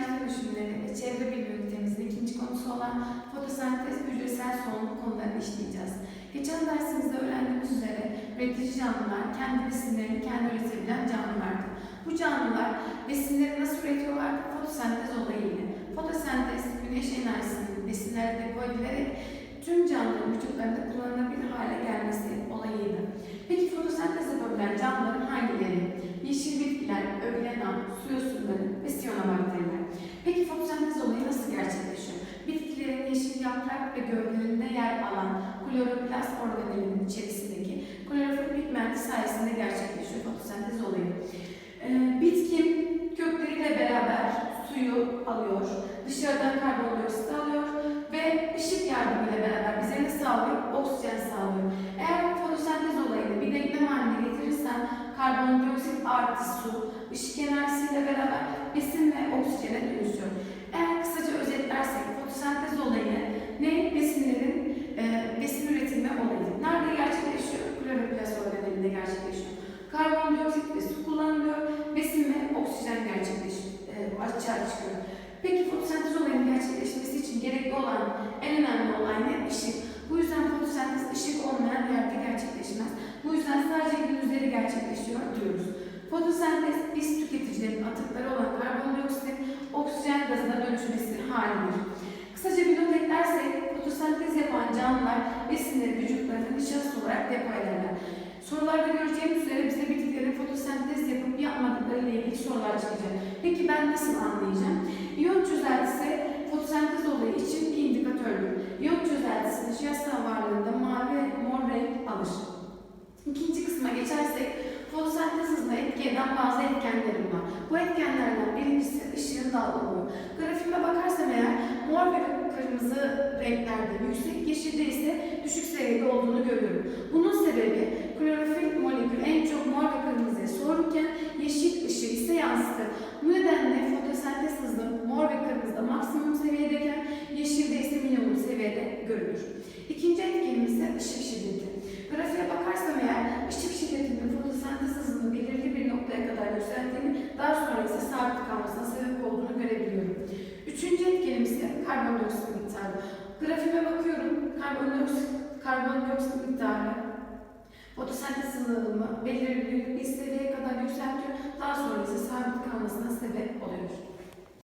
enerji dönüşümleri ve çevre bilgi ünitemizin ikinci konusu olan fotosentez hücresel solunum konularını işleyeceğiz. Geçen dersimizde öğrendiğimiz üzere üretici canlılar kendi besinlerini kendi üretebilen canlılardı. Bu canlılar besinleri nasıl üretiyorlardı? Fotosentez olayıyla. Fotosentez, güneş enerjisinin besinlere depo edilerek tüm canlıların vücutlarında kullanılabilir hale gelmesi olayıydı. Peki fotosentez yapabilen canlıların hangileri? Yeşil bitkiler, öglenan, su yosunları ve. Peki fotosentez olayı nasıl gerçekleşiyor? Bitkilerin yeşil yaprak ve gövdelerinde yer alan kloroplast organelinin içerisindeki klorofil pigmenti sayesinde gerçekleşiyor fotosentez olayı. Ee, bitki kökleriyle beraber suyu alıyor, dışarıdan karbondioksit alıyor ve ışık yardımıyla beraber bize ne sağlıyor? Oksijen sağlıyor. Eğer fotosentez olayını bir denklem haline getirirsen karbondioksit artı su, ışık enerjisiyle beraber besin ve oksijene dönüşüyor. Eğer kısaca özetlersek fotosentez olayı ne? Besinlerin e, besin üretimi olayı. Nerede gerçekleşiyor? Kloroplast organelinde gerçekleşiyor. Karbondioksit ve su kullanılıyor. Besin ve oksijen gerçekleşiyor. E, açığa çıkıyor. Peki fotosentez olayının gerçekleşmesi için gerekli olan en önemli olay ne? Işık. Bu yüzden fotosentez ışık olmayan yerde gerçekleşmez. Bu yüzden sadece gündüzleri gerçekleşiyor diyoruz. Fotosentez biz tüketicilerin atıkları olan karbondioksitin oksijen gazına dönüşmesi halidir. Kısaca bir not eklersek fotosentez yapan canlılar besinleri vücutlarında nişasta olarak depo ederler. Sorularda göreceğimiz üzere bize bitkilerin fotosentez yapıp yapmadıkları ile ilgili sorular çıkacak. Peki ben nasıl anlayacağım? İyon çözeltisi fotosentez olayı için 47'den bazı etkenlerim var. Bu etkenlerden birincisi ışığın dalgalığı. Grafime bakarsam eğer mor ve kırmızı renklerde yüksek, yeşilde ise düşük seviyede olduğunu görüyorum. Bunun sebebi klorofil yükselttiğini, daha sonra ise sabit kalmasına sebep olduğunu görebiliyorum. Üçüncü etkenimiz ise karbondioksit miktarı. Grafiğime bakıyorum, karbondioksit, karbondioksit miktarı fotosentez hızını belirli